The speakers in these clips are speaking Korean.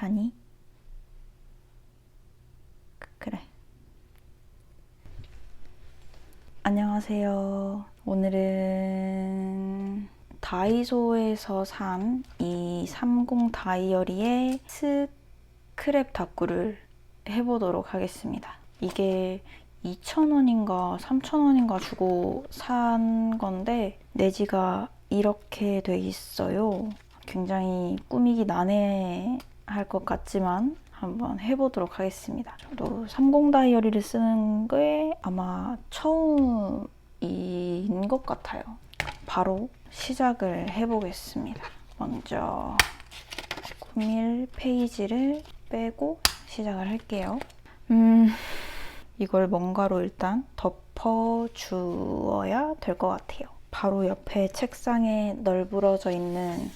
자니? 그- 그래. 안녕하세요. 오늘은 다이소에서 산 이 30 다이어리의 스크랩 다꾸를 해보도록 하겠습니다. 이게 2,000원인가 3,000원인가 주고 산 건데 내지가 이렇게 돼 있어요. 굉장히 꾸미기 난해 할 것 같지만 한번 해보도록 하겠습니다. 저도 30 다이어리를 쓰는 게 아마 처음인 것 같아요. 바로 시작을 해보겠습니다. 먼저 꾸밀 페이지를 빼고 시작을 할게요. 음, 이걸 뭔가로 일단 덮어 주어야 될 것 같아요. 바로 옆에 책상에 널브러져 있는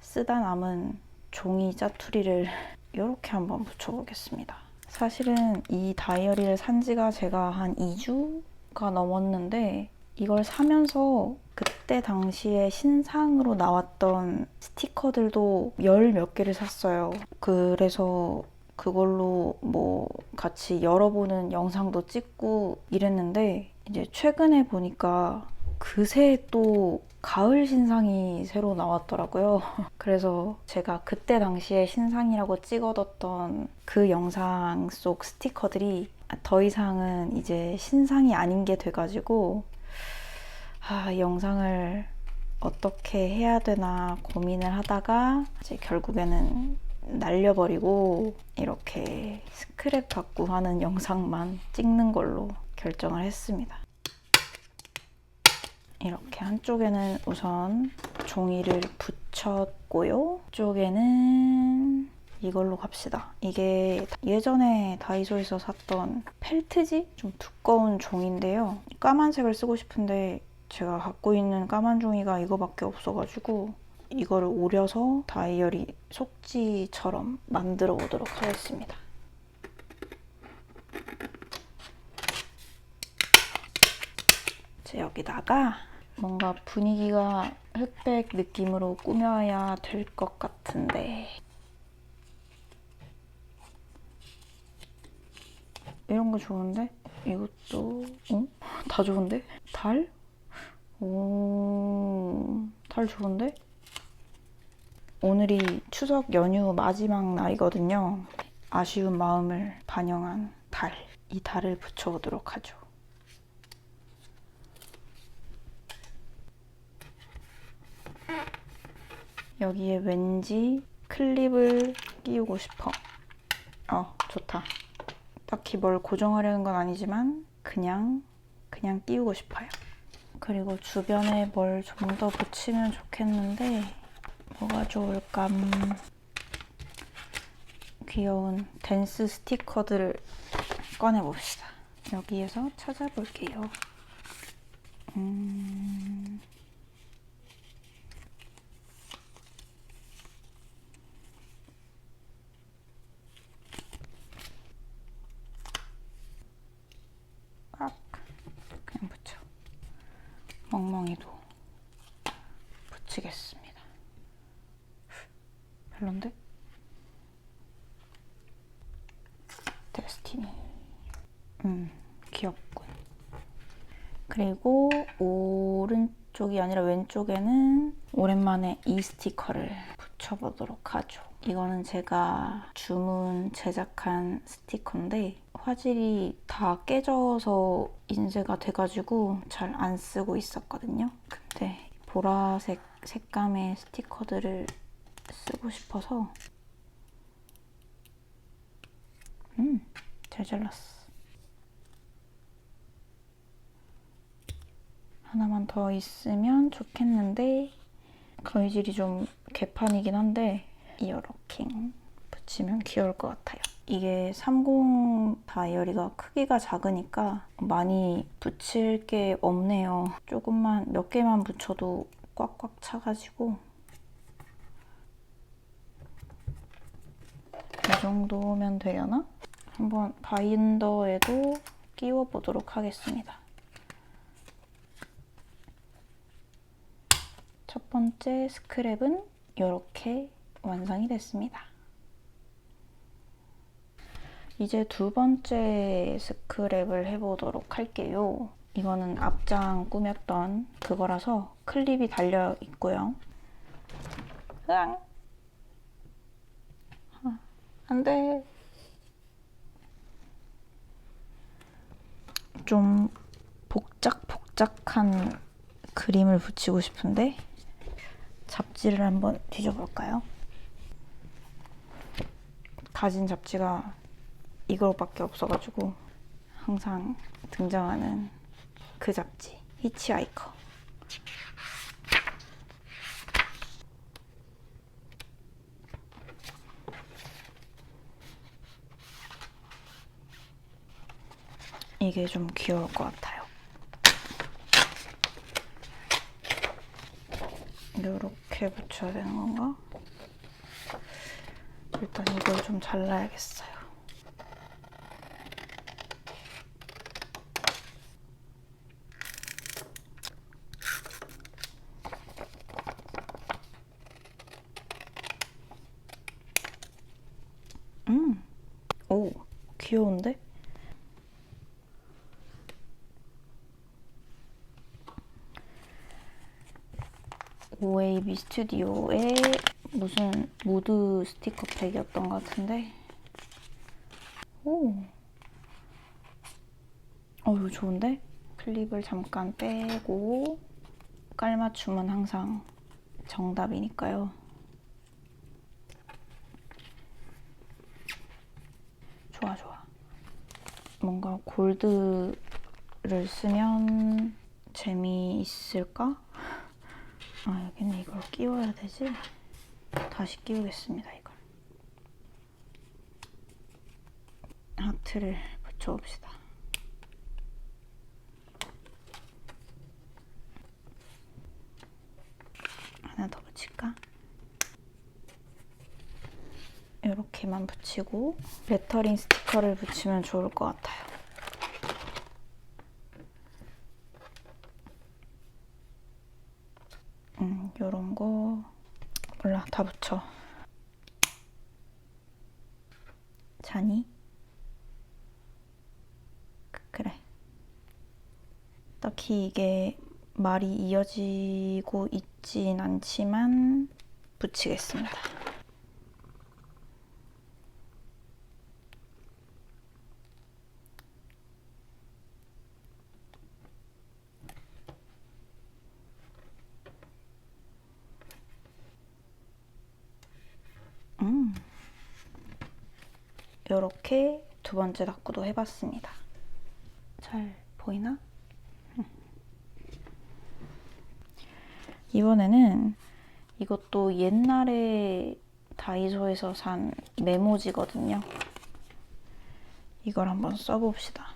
쓰다 남은 종이 짜투리를 이렇게 한번 붙여보겠습니다. 사실은 이 다이어리를 산 지가 제가 한 2주가 넘었는데 이걸 사면서 그때 당시에 신상으로 나왔던 스티커들도 열 몇 개를 샀어요. 그래서 그걸로 뭐 같이 열어보는 영상도 찍고 이랬는데 이제 최근에 보니까 그새 또 가을 신상이 새로 나왔더라고요. 그래서 제가 그때 당시에 신상이라고 찍어뒀던 그 영상 속 스티커들이 더 이상은 이제 신상이 아닌 게 돼가지고 아, 이 영상을 어떻게 해야 되나 고민을 하다가 이제 결국에는 날려버리고 이렇게 스크랩 받고 하는 영상만 찍는 걸로 결정을 했습니다. 이렇게 한쪽에는 우선 종이를 붙였고요. 쪽에는 이걸로 갑시다. 이게 예전에 다이소에서 샀던 펠트지? 좀 두꺼운 종인데요. 까만색을 쓰고 싶은데 제가 갖고 있는 까만 종이가 이거밖에 없어가지고 이거를 오려서 다이어리 속지처럼 만들어 보도록 하겠습니다. 여기다가 뭔가 분위기가 흑백 느낌으로 꾸며야 될 것 같은데 이런 거 좋은데? 이것도 어? 다 좋은데? 달? 오, 달 좋은데? 오늘이 추석 연휴 마지막 날이거든요. 아쉬운 마음을 반영한 달. 이 달을 붙여보도록 하죠. 여기에 왠지 클립을 끼우고 싶어. 어, 좋다. 딱히 뭘 고정하려는 건 아니지만 그냥 그냥 끼우고 싶어요. 그리고 주변에 뭘 좀 더 붙이면 좋겠는데 뭐가 좋을까? 음, 귀여운 댄스 스티커들을 꺼내 봅시다. 여기에서 찾아볼게요. 음... 꽉 그냥 붙여. 멍멍이도 붙이겠습니다. 별론데? 데스티니. 음, 귀엽군. 그리고 오른쪽이 아니라 왼쪽에는 오랜만에 이 스티커를 붙여보도록 하죠. 이거는 제가 주문 제작한 스티커인데 화질이 다 깨져서 인쇄가 돼가지고 잘 안 쓰고 있었거든요. 근데 보라색 색감의 스티커들을 쓰고 싶어서 음, 잘 잘랐어. 하나만 더 있으면 좋겠는데 거의 질이 좀 개판이긴 한데 이렇게 붙이면 귀여울 것 같아요. 이게 30 다이어리가 크기가 작으니까 많이 붙일 게 없네요. 조금만 몇 개만 붙여도 꽉꽉 차가지고 이 정도면 되려나? 한번 바인더에도 끼워 보도록 하겠습니다. 첫 번째 스크랩은 이렇게 완성이 됐습니다. 이제 두 번째 스크랩을 해보도록 할게요. 이거는 앞장 꾸몄던 그거라서 클립이 달려 있고요. 으앙! 아, 안 돼. 좀 복작복작한 그림을 붙이고 싶은데 잡지를 한번 뒤져볼까요? 가진 잡지가 이거밖에 없어가지고 항상 등장하는 그 잡지 히치하이커 이게 좀 귀여울 것 같아요. 이렇게 붙여야 되는 건가? 일단 이걸 좀 잘라야겠어요. 음, 오, 귀여운데? OAB 스튜디오의 무슨 무드 스티커 팩이었던 것 같은데 오 어유 좋은데? 클립을 잠깐 빼고 깔맞춤은 항상 정답이니까요 좋아 좋아 뭔가 골드를 쓰면 재미있을까? 아 여기는 이걸 끼워야 되지? 다시 끼우겠습니다 이걸 하트를 붙여봅시다 하나 더 붙일까? 이렇게만 붙이고 레터링 스티커를 붙이면 좋을 것 같아요 음, 요런 거 몰라 다 붙여. 자니? 그- 그래. 딱히 이게 말이 이어지고 있진 않지만 붙이겠습니다 음. 이렇게 두 번째 닦고도 해봤습니다. 잘 보이나? 음. 이번에는 이것도 옛날에 다이소에서 산 메모지거든요. 이걸 한번 써봅시다.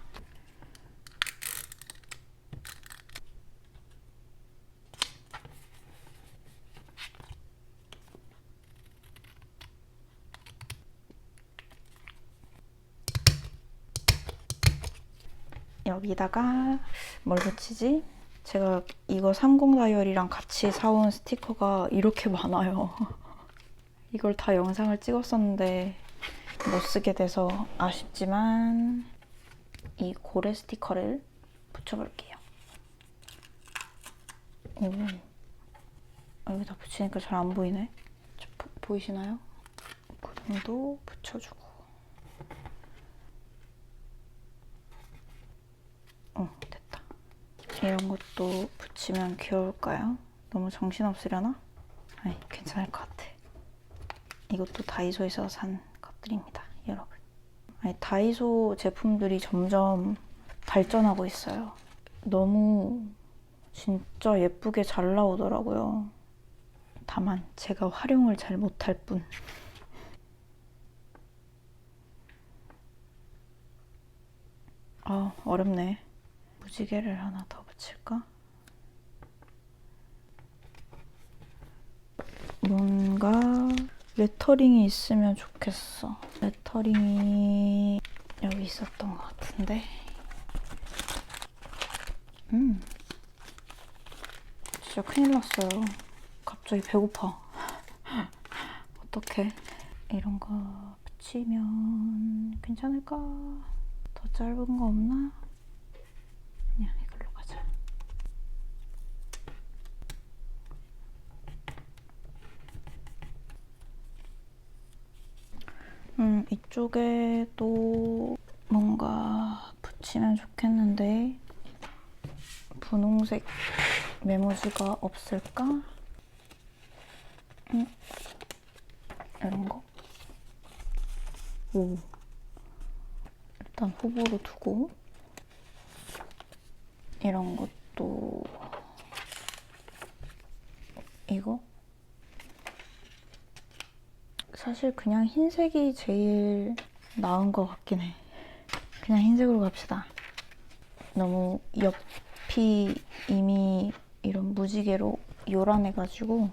여기다가 뭘 붙이지? 제가 이거 30 다이어리랑 같이 사온 스티커가 이렇게 많아요. 이걸 다 영상을 찍었었는데 못 쓰게 돼서 아쉽지만 이 고래 스티커를 붙여볼게요. 오, 여기다 붙이니까 잘 안 보이네. 저, 보, 보이시나요? 그림도 붙여주고. 어, 됐다. 이런 것도 붙이면 귀여울까요? 너무 정신없으려나? 아니, 괜찮을 것 같아. 이것도 다이소에서 산 것들입니다, 여러분. 아니, 다이소 제품들이 점점 발전하고 있어요. 너무 진짜 예쁘게 잘 나오더라고요. 다만 제가 활용을 잘 못할 뿐. 아, 어렵네. 무지개를 하나 더 붙일까? 뭔가 레터링이 있으면 좋겠어. 레터링이 여기 있었던 것 같은데. 음. 진짜 큰일 났어요. 갑자기 배고파. 어떡해. 이런 거 붙이면 괜찮을까? 더 짧은 거 없나? 그냥 이걸로 가자. 음, 이쪽에 또 뭔가 붙이면 좋겠는데 분홍색 메모지가 없을까? 음, 이런 거? 오. 일단 후보로 두고 이런 것도 이거? 사실 그냥 흰색이 제일 나은 것 같긴 해. 그냥 흰색으로 갑시다. 너무 옆이 이미 이런 무지개로 요란해가지고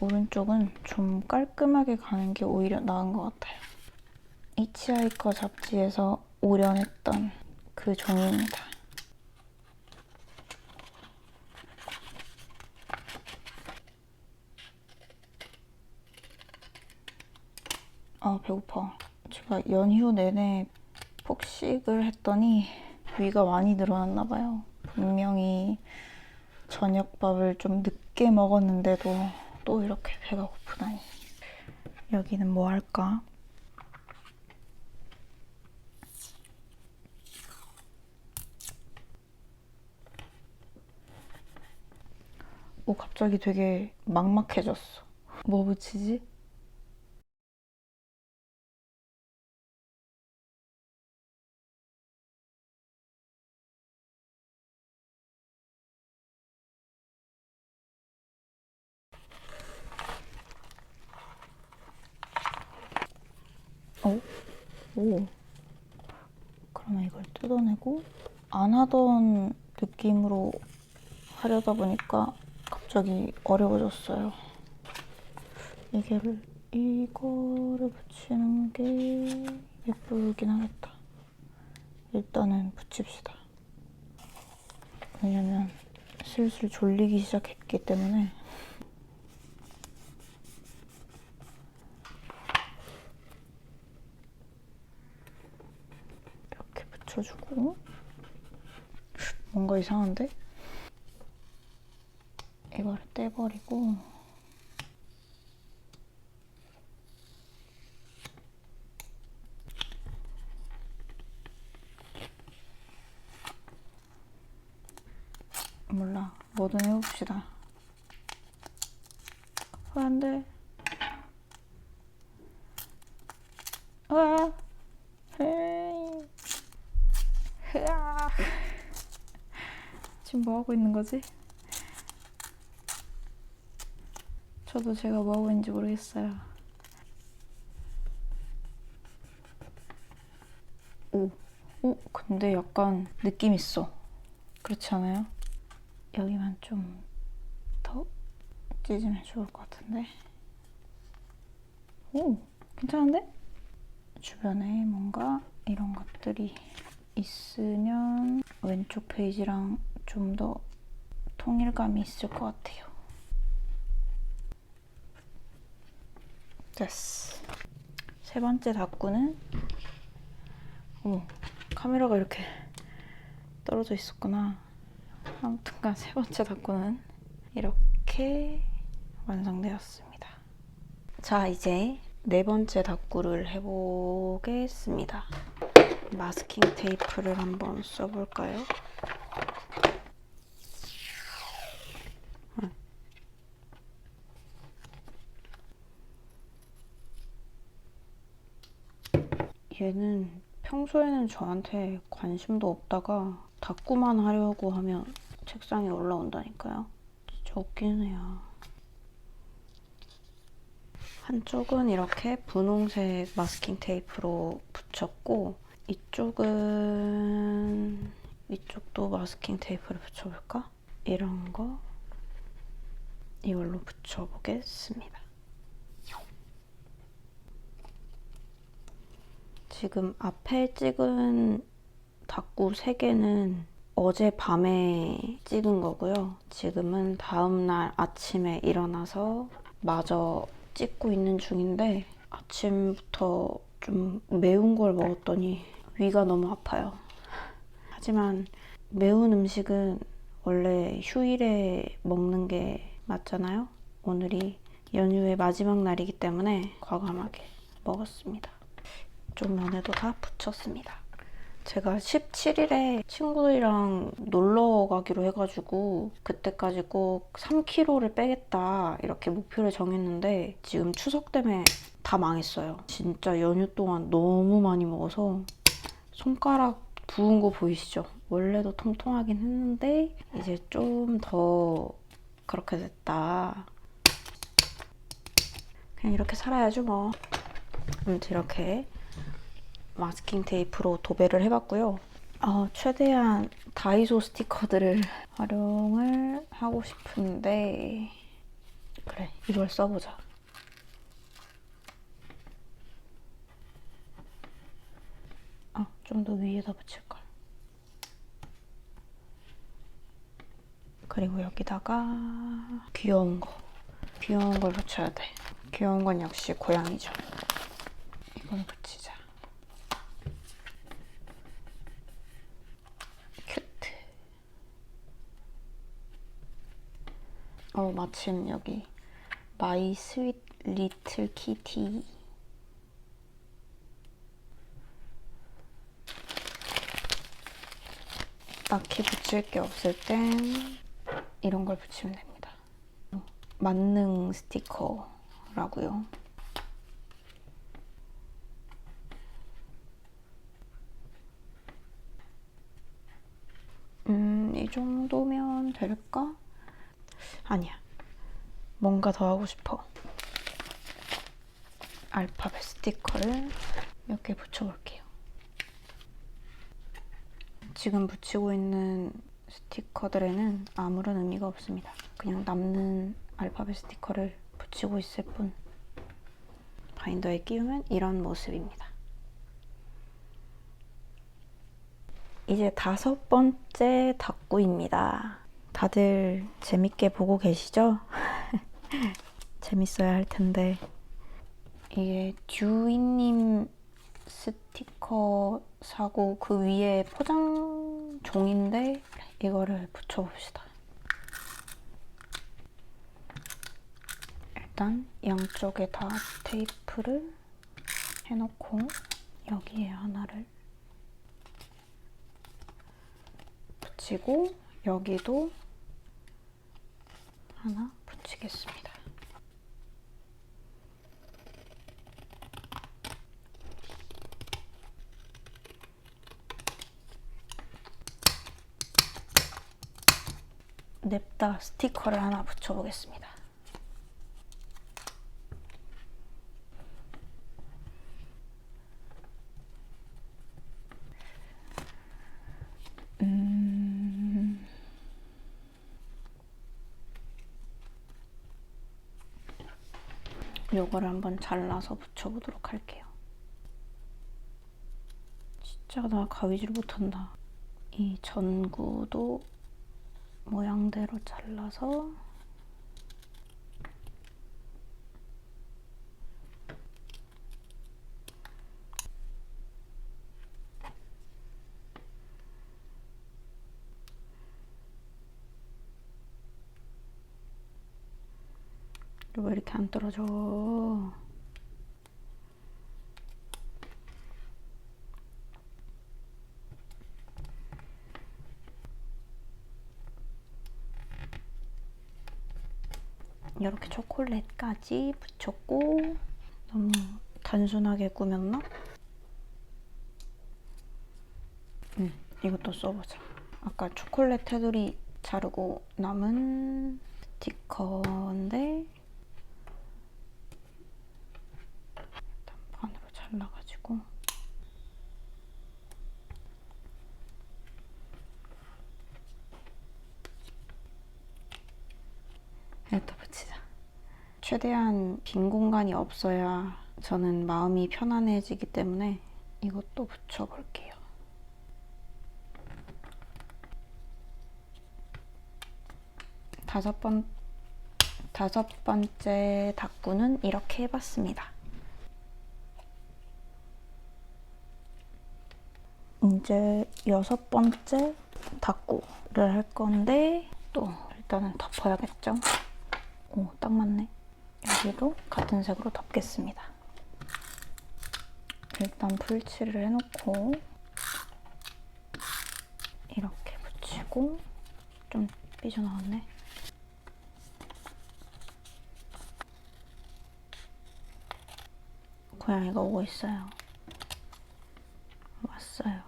오른쪽은 좀 깔끔하게 가는 게 오히려 나은 것 같아요. 히치하이커 잡지에서 오련했던 그 종이입니다. 아 배고파. 제가 연휴 내내 폭식을 했더니 위가 많이 늘어났나 봐요. 분명히 저녁밥을 좀 늦게 먹었는데도 또 이렇게 배가 고프다니. 여기는 뭐 할까? 오, 갑자기 되게 막막해졌어. 뭐 붙이지? 어? 오. 그러면 이걸 뜯어내고 안 하던 느낌으로 하려다 보니까 갑자기 어려워졌어요. 이게를 이거를 붙이는 게 예쁘긴 하겠다. 일단은 붙입시다. 왜냐면 슬슬 졸리기 시작했기 때문에 붙여주고. 뭔가 이상한데? 이거를 떼버리고. 몰라. 뭐든 해봅시다. 어, 안돼 아 헤이 흐아 지금 뭐 하고 있는 거지? 저도 제가 뭐 하고 있는지 모르겠어요. 오, 오, 근데 약간 느낌 있어. 그렇지 않아요? 여기만 좀 더 찢으면 좋을 것 같은데. 오, 괜찮은데? 주변에 뭔가 이런 것들이 있으면 왼쪽 페이지랑 좀 더 통일감이 있을 것 같아요. 됐어. 세 번째 답구는 어머 카메라가 이렇게 떨어져 있었구나. 아무튼간 세 번째 답구는 이렇게 완성되었습니다. 자 이제 네 번째 답구를 해보겠습니다. 마스킹 테이프를 한번 써볼까요? 얘는 평소에는 저한테 관심도 없다가 닦고만 하려고 하면 책상에 올라온다니까요. 진짜 웃기는 애야. 한쪽은 이렇게 분홍색 마스킹 테이프로 붙였고 이쪽은 이쪽도 마스킹 테이프를 붙여볼까? 이런 거 이걸로 붙여보겠습니다. 지금 앞에 찍은 닭구 3개는 어젯밤에 찍은 거고요. 지금은 다음날 아침에 일어나서 마저 찍고 있는 중인데 아침부터 좀 매운 걸 먹었더니 위가 너무 아파요. 하지만 매운 음식은 원래 휴일에 먹는 게 맞잖아요. 오늘이 연휴의 마지막 날이기 때문에 과감하게 먹었습니다. 좀 면에도 다 붙였습니다. 제가 17일에 친구들이랑 놀러 가기로 해가지고 그때까지 꼭 3kg를 빼겠다 이렇게 목표를 정했는데 지금 추석 때문에 다 망했어요. 진짜 연휴 동안 너무 많이 먹어서 손가락 부은 거 보이시죠? 원래도 통통하긴 했는데 이제 좀 더 그렇게 됐다. 그냥 이렇게 살아야죠 뭐. 아무튼 이렇게 마스킹 테이프로 도배를 해봤고요. 어, 최대한 다이소 스티커들을 활용을 하고 싶은데 그래 이걸 써보자. 아, 좀 더 위에다 붙일걸. 그리고 여기다가 귀여운 거. 귀여운 걸 붙여야 돼. 귀여운 건 역시 고양이죠. 이걸 붙이자. 큐트. 어, 마침 여기 마이 스윗 리틀 키티 딱히 붙일 게 없을 땐 이런 걸 붙이면 됩니다. 만능 스티커라고요. 음, 이 정도면 될까? 아니야. 뭔가 더 하고 싶어. 알파벳 스티커를 몇 개 붙여볼게요. 지금 붙이고 있는 스티커들에는 아무런 의미가 없습니다. 그냥 남는 알파벳 스티커를 붙이고 있을 뿐. 바인더에 끼우면 이런 모습입니다. 이제 다섯 번째 닭구입니다. 다들 재밌게 보고 계시죠? 재밌어야 할 텐데. 이게 듀이님 스티커 사고 그 위에 포장 종인데 이거를 붙여봅시다. 일단 양쪽에 다 테이프를 해놓고 여기에 하나를 붙이고 여기도 하나 붙이겠습니다. 냅다 스티커를 하나 붙여보겠습니다. 음... 요거를 한번 잘라서 붙여보도록 할게요. 진짜 나 가위질 못한다. 이 전구도 모양대로 잘라서 왜 이렇게 안 떨어져? 이렇게 초콜릿까지 붙였고 너무 단순하게 꾸몄나? 음, 이것도 써보자. 아까 초콜릿 테두리 자르고 남은 스티커인데 일단 반으로 잘라가지고 이것도 붙이자. 최대한 빈 공간이 없어야 저는 마음이 편안해지기 때문에 이것도 붙여볼게요. 다섯 번, 다섯 번째 닭구는 이렇게 해봤습니다. 이제 여섯 번째 닦고를 할 건데 또 일단은 덮어야겠죠? 오, 딱 맞네. 여기도 같은 색으로 덮겠습니다. 일단 풀칠을 해놓고 이렇게 붙이고 좀 삐져나왔네. 고양이가 오고 있어요. 왔어요.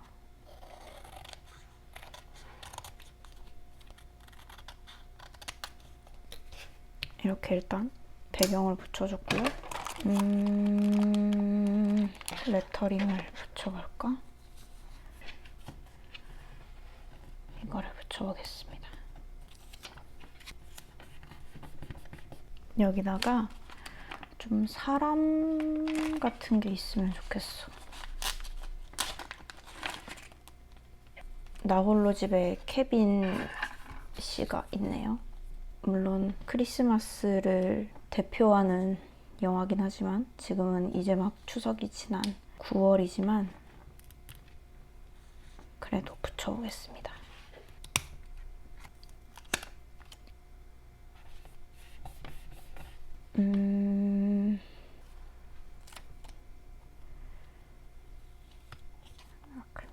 이렇게 일단 배경을 붙여줬고요. 음, 레터링을 붙여볼까? 이거를 붙여보겠습니다. 여기다가 좀 사람 같은 게 있으면 좋겠어. 나홀로 집에 케빈 씨가 있네요. 물론 크리스마스를 대표하는 영화긴 하지만 지금은 이제 막 추석이 지난 9월이지만 그래도 붙여보겠습니다. 음... 이렇게.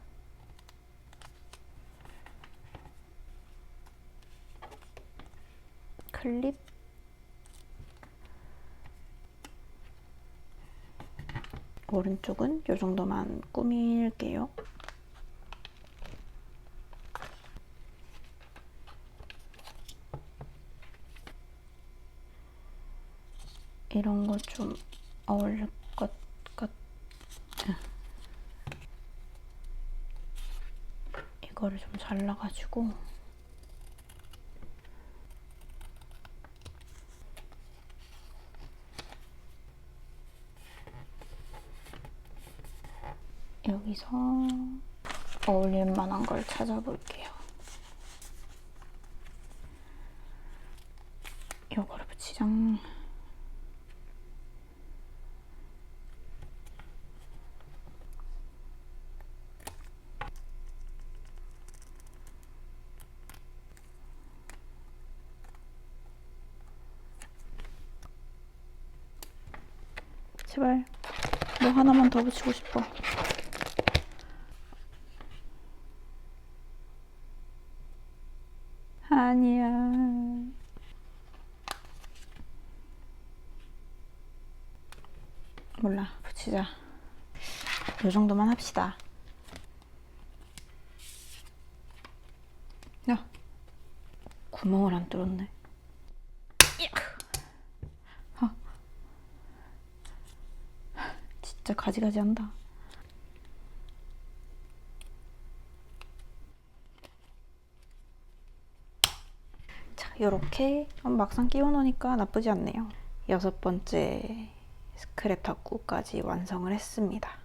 클립 오른쪽은 이 정도만 꾸밀게요. 이런 거 좀 어울릴 것 같. 이거를 좀 잘라가지고. 여기서 어울릴 만한 걸 찾아볼게요. 이거를 붙이자. 제발 뭐 하나만 더 붙이고 싶어. 아니야. 붙이자. 이 정도만 합시다. 야, 구멍을 안 뚫었네. 아. 진짜 가지가지 한다. 자, 이렇게 막상 끼워 놓으니까 나쁘지 않네요. 여섯 번째 스크랩 닦고까지 완성을 했습니다.